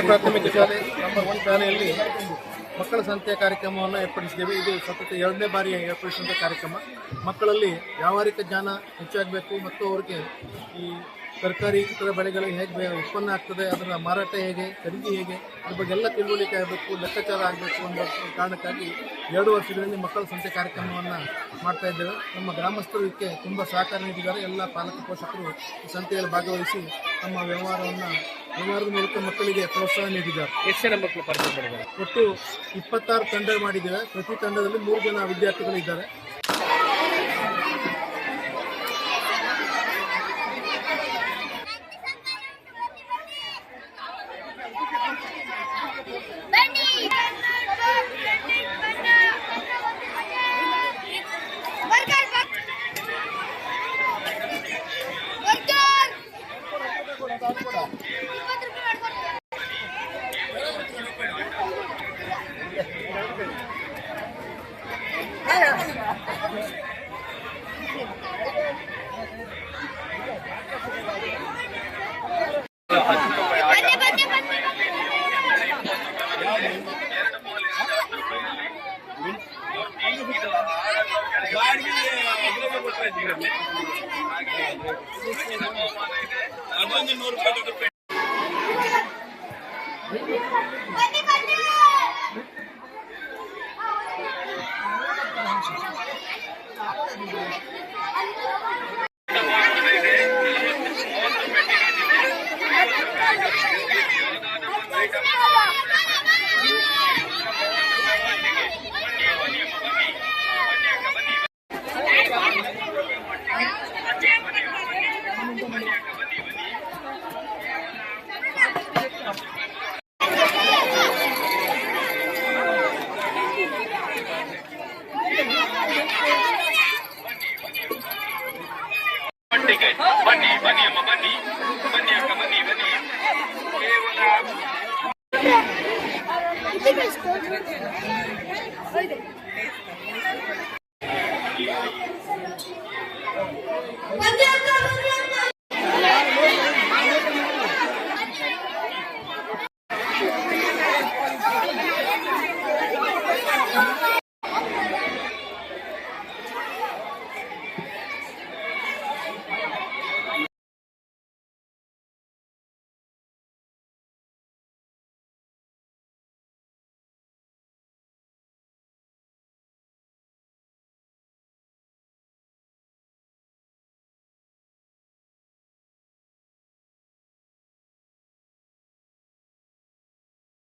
ಹಿರಿಯ ಪ್ರಾಥಮಿಕ ಶಾಲೆ ನಂಬರ್ ಒನ್ ಶಾಲೆಯಲ್ಲಿ ಮಕ್ಕಳ ಸಂತೆ ಕಾರ್ಯಕ್ರಮವನ್ನು ಏರ್ಪಡಿಸಿದ್ದೇವೆ. ಇದು ಸತತ ಎರಡನೇ ಬಾರಿ ಏರ್ಪಡಿಸಿದಂಥ ಕಾರ್ಯಕ್ರಮ. ಮಕ್ಕಳಲ್ಲಿ ವ್ಯಾವಹಾರಿಕ ಜ್ಞಾನ ಹೆಚ್ಚಾಗಬೇಕು ಮತ್ತು ಅವರಿಗೆ ಈ ತರಕಾರಿ ಇತರ ಬೆಳೆಗಳಿಗೆ ಹೇಗೆ ಉತ್ಪನ್ನ ಆಗ್ತದೆ ಅದರ ಮಾರಾಟ ಹೇಗೆ ಖರೀದಿ ಹೇಗೆ ಅದ್ರ ಬಗ್ಗೆ ಎಲ್ಲ ತಿಳುವಳಿಕೆ ಆಗಬೇಕು ಲೆಕ್ಕಾಚಾರ ಆಗಬೇಕು ಅನ್ನೋ ಕಾರಣಕ್ಕಾಗಿ ಎರಡು ವರ್ಷಗಳಲ್ಲಿ ಮಕ್ಕಳ ಸಂತೆ ಕಾರ್ಯಕ್ರಮವನ್ನು ಮಾಡ್ತಾ ಇದ್ದೇವೆ. ನಮ್ಮ ಗ್ರಾಮಸ್ಥರು ಇದಕ್ಕೆ ತುಂಬ ಸಹಕಾರ ನೀಡಿದ್ದಾರೆ. ಎಲ್ಲ ಪಾಲಕ ಪೋಷಕರು ಈ ಸಂತೆಯಲ್ಲಿ ಭಾಗವಹಿಸಿ ತಮ್ಮ ವ್ಯವಹಾರವನ್ನು ವ್ಯವಹಾರದ ಮೂಲಕ ಮಕ್ಕಳಿಗೆ ಪ್ರೋತ್ಸಾಹ ನೀಡಿದ್ದಾರೆ. ಎಷ್ಟು ಜನ ಮಕ್ಕಳು ಪಾರ್ಟಿಸಿಪೇಟ್ ಒಟ್ಟು ಇಪ್ಪತ್ತಾರು ತಂಡ ಮಾಡಿದ್ದೇವೆ ಪ್ರತಿ ತಂಡದಲ್ಲಿ ಮೂರು ಜನ ವಿದ್ಯಾರ್ಥಿಗಳು 我不走 ಬನ್ನಿ ಬನ್ನಿ దగ్గర ಬನ್ನಿ ಬನ್ನಿ ಅಮ್ಮ ಬನ್ನಿ ಬನ್ನಿ ಅಕ್ಕ ಬನ್ನಿ ಬನ್ನಿ ಕೇವಲ Thank you.